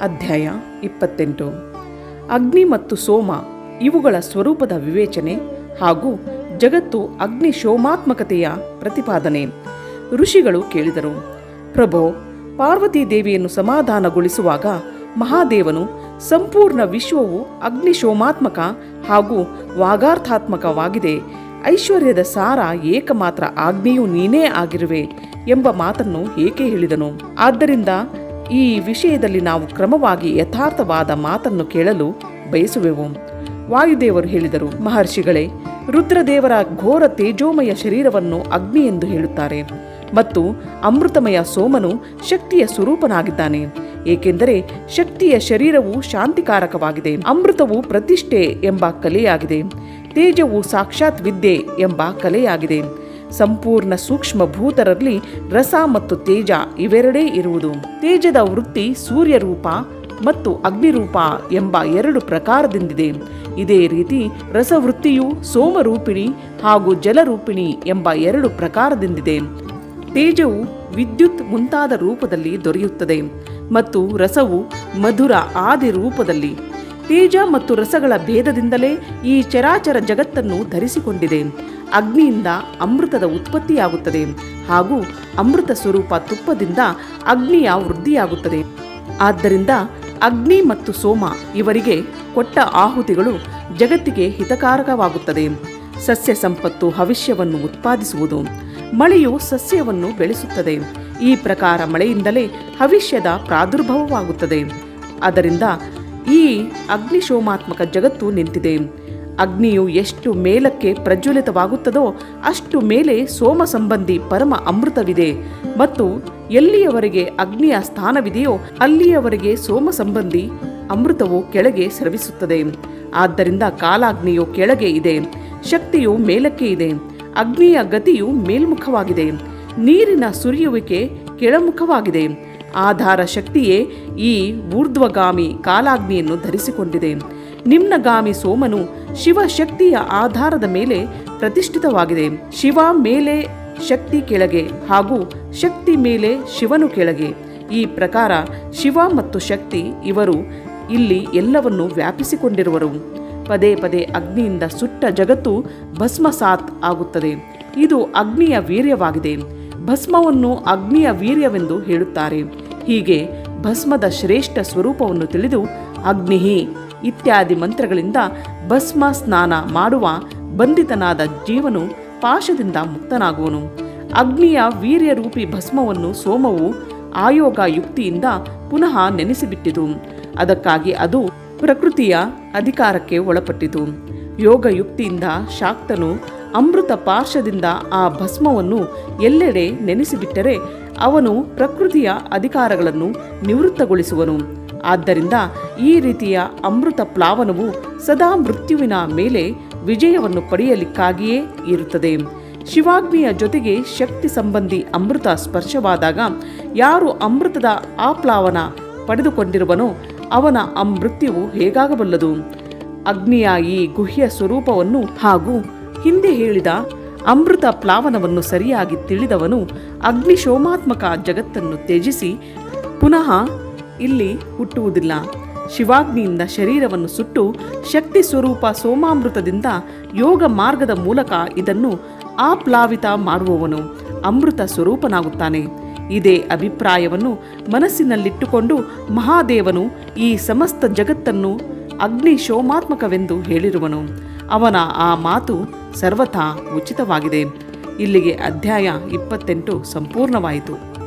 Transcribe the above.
ಅಧ್ಯಾಯ ಇಪ್ಪತ್ತೆಂಟು. ಅಗ್ನಿ ಮತ್ತು ಸೋಮ ಇವುಗಳ ಸ್ವರೂಪದ ವಿವೇಚನೆ ಹಾಗೂ ಜಗತ್ತು ಅಗ್ನಿ ಶೋಮಾತ್ಮಕತೆಯ ಪ್ರತಿಪಾದನೆ. ಋಷಿಗಳು ಕೇಳಿದರು, ಪ್ರಭೋ, ಪಾರ್ವತಿ ದೇವಿಯನ್ನು ಸಮಾಧಾನಗೊಳಿಸುವಾಗ ಮಹಾದೇವನು ಸಂಪೂರ್ಣ ವಿಶ್ವವು ಅಗ್ನಿಶೋಮಾತ್ಮಕ ಹಾಗೂ ವಾಗಾರ್ಥಾತ್ಮಕವಾಗಿದೆ. ಐಶ್ವರ್ಯದ ಸಾರ ಏಕಮಾತ್ರ ಆಜ್ಞೆಯು ನೀನೇ ಆಗಿರುವೆ ಎಂಬ ಮಾತನ್ನು ಏಕೆ ಹೇಳಿದನು? ಆದ್ದರಿಂದ ಈ ವಿಷಯದಲ್ಲಿ ನಾವು ಕ್ರಮವಾಗಿ ಯಥಾರ್ಥವಾದ ಮಾತನ್ನು ಕೇಳಲು ಬಯಸುವೆವು. ವಾಯುದೇವರು ಹೇಳಿದರು, ಮಹರ್ಷಿಗಳೇ, ರುದ್ರದೇವರ ಘೋರ ತೇಜೋಮಯ ಶರೀರವನ್ನು ಅಗ್ನಿ ಎಂದು ಹೇಳುತ್ತಾರೆ. ಮತ್ತು ಅಮೃತಮಯ ಸೋಮನು ಶಕ್ತಿಯ ಸ್ವರೂಪನಾಗಿದ್ದಾನೆ. ಏಕೆಂದರೆ ಶಕ್ತಿಯ ಶರೀರವು ಶಾಂತಿಕಾರಕವಾಗಿದೆ. ಅಮೃತವು ಪ್ರತಿಷ್ಠೆ ಎಂಬ ಕಲೆಯಾಗಿದೆ. ತೇಜವು ಸಾಕ್ಷಾತ್ ವಿದ್ಯೆ ಎಂಬ ಕಲೆಯಾಗಿದೆ. ಸಂಪೂರ್ಣ ಸೂಕ್ಷ್ಮ ಭೂತರಲ್ಲಿ ರಸ ಮತ್ತು ತೇಜ ಇವೆರಡೇ ಇರುವುದು. ತೇಜದ ವೃತ್ತಿ ಸೂರ್ಯರೂಪ ಮತ್ತು ಅಗ್ನಿರೂಪ ಎಂಬ ಎರಡು ಪ್ರಕಾರದಿಂದಿದೆ. ಇದೇ ರೀತಿ ರಸವೃತ್ತಿಯು ಸೋಮರೂಪಿಣಿ ಹಾಗೂ ಜಲರೂಪಿಣಿ ಎಂಬ ಎರಡು ಪ್ರಕಾರದಿಂದಿದೆ. ತೇಜವು ವಿದ್ಯುತ್ ಮುಂತಾದ ರೂಪದಲ್ಲಿ ದೊರೆಯುತ್ತದೆ ಮತ್ತು ರಸವು ಮಧುರ ಆದಿ ರೂಪದಲ್ಲಿ ತೇಜ ಮತ್ತು ರಸಗಳ ಭೇದದಿಂದಲೇ ಈ ಚರಾಚರ ಜಗತ್ತನ್ನು ಧರಿಸಿಕೊಂಡಿದೆ. ಅಗ್ನಿಯಿಂದ ಅಮೃತದ ಉತ್ಪತ್ತಿಯಾಗುತ್ತದೆ ಹಾಗೂ ಅಮೃತ ಸ್ವರೂಪ ತುಪ್ಪದಿಂದ ಅಗ್ನಿಯ ವೃದ್ಧಿಯಾಗುತ್ತದೆ. ಆದ್ದರಿಂದ ಅಗ್ನಿ ಮತ್ತು ಸೋಮ ಇವರಿಗೆ ಕೊಟ್ಟ ಆಹುತಿಗಳು ಜಗತ್ತಿಗೆ ಹಿತಕಾರಕವಾಗುತ್ತದೆ. ಸಸ್ಯ ಸಂಪತ್ತು ಭವಿಷ್ಯವನ್ನು ಉತ್ಪಾದಿಸುವುದು, ಮಳೆಯು ಸಸ್ಯವನ್ನು ಬೆಳೆಸುತ್ತದೆ. ಈ ಪ್ರಕಾರ ಮಳೆಯಿಂದಲೇ ಭವಿಷ್ಯದ ಪ್ರಾದುರ್ಭವವಾಗುತ್ತದೆ. ಅದರಿಂದ ಈ ಅಗ್ನಿಶೋಮಾತ್ಮಕ ಜಗತ್ತು ನಿಂತಿದೆ. ಅಗ್ನಿಯು ಎಷ್ಟು ಮೇಲಕ್ಕೆ ಪ್ರಜ್ವಲಿತವಾಗುತ್ತದೋ ಅಷ್ಟು ಮೇಲೆ ಸೋಮ ಸಂಬಂಧಿ ಪರಮ ಅಮೃತವಿದೆ. ಮತ್ತು ಎಲ್ಲಿಯವರೆಗೆ ಅಗ್ನಿಯ ಸ್ಥಾನವಿದೆಯೋ ಅಲ್ಲಿಯವರೆಗೆ ಸೋಮ ಸಂಬಂಧಿ ಅಮೃತವು ಕೆಳಗೆ ಸ್ರವಿಸುತ್ತದೆ. ಆದ್ದರಿಂದ ಕಾಲಾಗ್ನಿಯು ಕೆಳಗೆ ಇದೆ. ಶಕ್ತಿಯು ಮೇಲಕ್ಕೆ ಇದೆ. ಅಗ್ನಿಯ ಗತಿಯು ಮೇಲ್ಮುಖವಾಗಿದೆ. ನೀರಿನ ಸುರಿಯುವಿಕೆ ಕೆಳಮುಖವಾಗಿದೆ. ಆಧಾರ ಶಕ್ತಿಯೇ ಈ ಊರ್ಧ್ವಗಾಮಿ ಕಾಲಾಗ್ನಿಯನ್ನು ಧರಿಸಿಕೊಂಡಿದೆ. ನಿಮ್ನಗಾಮಿ ಸೋಮನು ಶಿವಶಕ್ತಿಯ ಆಧಾರದ ಮೇಲೆ ಪ್ರತಿಷ್ಠಿತವಾಗಿದೆ. ಶಿವ ಮೇಲೆ ಶಕ್ತಿ ಕೆಳಗೆ ಹಾಗೂ ಶಕ್ತಿ ಮೇಲೆ ಶಿವನು ಕೆಳಗೆ. ಈ ಪ್ರಕಾರ ಶಿವ ಮತ್ತು ಶಕ್ತಿ ಇವರು ಇಲ್ಲಿ ಎಲ್ಲವನ್ನು ವ್ಯಾಪಿಸಿಕೊಂಡಿರುವರು. ಪದೇ ಪದೇ ಅಗ್ನಿಯಿಂದ ಸುಟ್ಟ ಜಗತ್ತು ಭಸ್ಮಸಾತ್ ಆಗುತ್ತದೆ. ಇದು ಅಗ್ನಿಯ ವೀರ್ಯವಾಗಿದೆ. ಭಸ್ಮವನ್ನು ಅಗ್ನಿಯ ವೀರ್ಯವೆಂದು ಹೇಳುತ್ತಾರೆ. ಹೀಗೆ ಭಸ್ಮದ ಶ್ರೇಷ್ಠ ಸ್ವರೂಪವನ್ನು ತಿಳಿದು ಅಗ್ನಿಹಿ ಇತ್ಯಾದಿ ಮಂತ್ರಗಳಿಂದ ಭಸ್ಮ ಸ್ನಾನ ಮಾಡುವ ಬಂಧಿತನಾದ ಜೀವನು ಪಾಶದಿಂದ ಮುಕ್ತನಾಗುವನು. ಅಗ್ನಿಯ ವೀರ್ಯರೂಪಿ ಭಸ್ಮವನ್ನು ಸೋಮವು ಆಯೋಗ ಯುಕ್ತಿಯಿಂದ ಪುನಃ ನೆನೆಸಿಬಿಟ್ಟಿತು. ಅದಕ್ಕಾಗಿ ಅದು ಪ್ರಕೃತಿಯ ಅಧಿಕಾರಕ್ಕೆ ಒಳಪಟ್ಟಿತು. ಯೋಗ ಯುಕ್ತಿಯಿಂದ ಶಾಕ್ತನು ಅಮೃತ ಪಾರ್ಶದಿಂದ ಆ ಭಸ್ಮವನ್ನು ಎಲ್ಲೆಡೆ ನೆನೆಸಿಬಿಟ್ಟರೆ ಅವನು ಪ್ರಕೃತಿಯ ಅಧಿಕಾರಗಳನ್ನು ನಿವೃತ್ತಗೊಳಿಸುವನು. ಆದ್ದರಿಂದ ಈ ರೀತಿಯ ಅಮೃತ ಪ್ಲಾವನವು ಸದಾ ಮೃತ್ಯುವಿನ ಮೇಲೆ ವಿಜಯವನ್ನು ಪಡೆಯಲಿಕ್ಕಾಗಿಯೇ ಇರುತ್ತದೆ. ಶಿವಾಗ್ನಿಯ ಜೊತೆಗೆ ಶಕ್ತಿ ಸಂಬಂಧಿ ಅಮೃತ ಸ್ಪರ್ಶವಾದಾಗ ಯಾರು ಅಮೃತದ ಆಪ್ಲಾವನ ಪಡೆದುಕೊಂಡಿರುವನೋ ಅವನ ಅಮೃತ್ಯವು ಹೇಗಾಗಬಲ್ಲದು? ಅಗ್ನಿಯ ಈ ಗುಹ್ಯ ಸ್ವರೂಪವನ್ನು ಹಾಗೂ ಹಿಂದೆ ಹೇಳಿದ ಅಮೃತ ಪ್ಲಾವನವನ್ನು ಸರಿಯಾಗಿ ತಿಳಿದವನು ಅಗ್ನಿಶೋಮಾತ್ಮಕ ಜಗತ್ತನ್ನು ತ್ಯಜಿಸಿ ಪುನಃ ಇಲ್ಲಿ ಹುಟ್ಟುವುದಿಲ್ಲ. ಶಿವಾಗ್ನಿಯಿಂದ ಶರೀರವನ್ನು ಸುಟ್ಟು ಶಕ್ತಿ ಸ್ವರೂಪ ಸೋಮಾಮೃತದಿಂದ ಯೋಗ ಮಾರ್ಗದ ಮೂಲಕ ಇದನ್ನು ಆಪ್ಲಾವಿತ ಮಾಡುವವನು ಅಮೃತ ಸ್ವರೂಪನಾಗುತ್ತಾನೆ. ಇದೇ ಅಭಿಪ್ರಾಯವನ್ನು ಮನಸ್ಸಿನಲ್ಲಿಟ್ಟುಕೊಂಡು ಮಹಾದೇವನು ಈ ಸಮಸ್ತ ಜಗತ್ತನ್ನು ಅಗ್ನಿ ಶೋಮಾತ್ಮಕವೆಂದು ಹೇಳಿರುವನು. ಅವನ ಆ ಮಾತು ಸರ್ವಥಾ ಉಚಿತವಾಗಿದೆ. ಇಲ್ಲಿಗೆ ಅಧ್ಯಾಯ ಇಪ್ಪತ್ತೆಂಟು ಸಂಪೂರ್ಣವಾಯಿತು.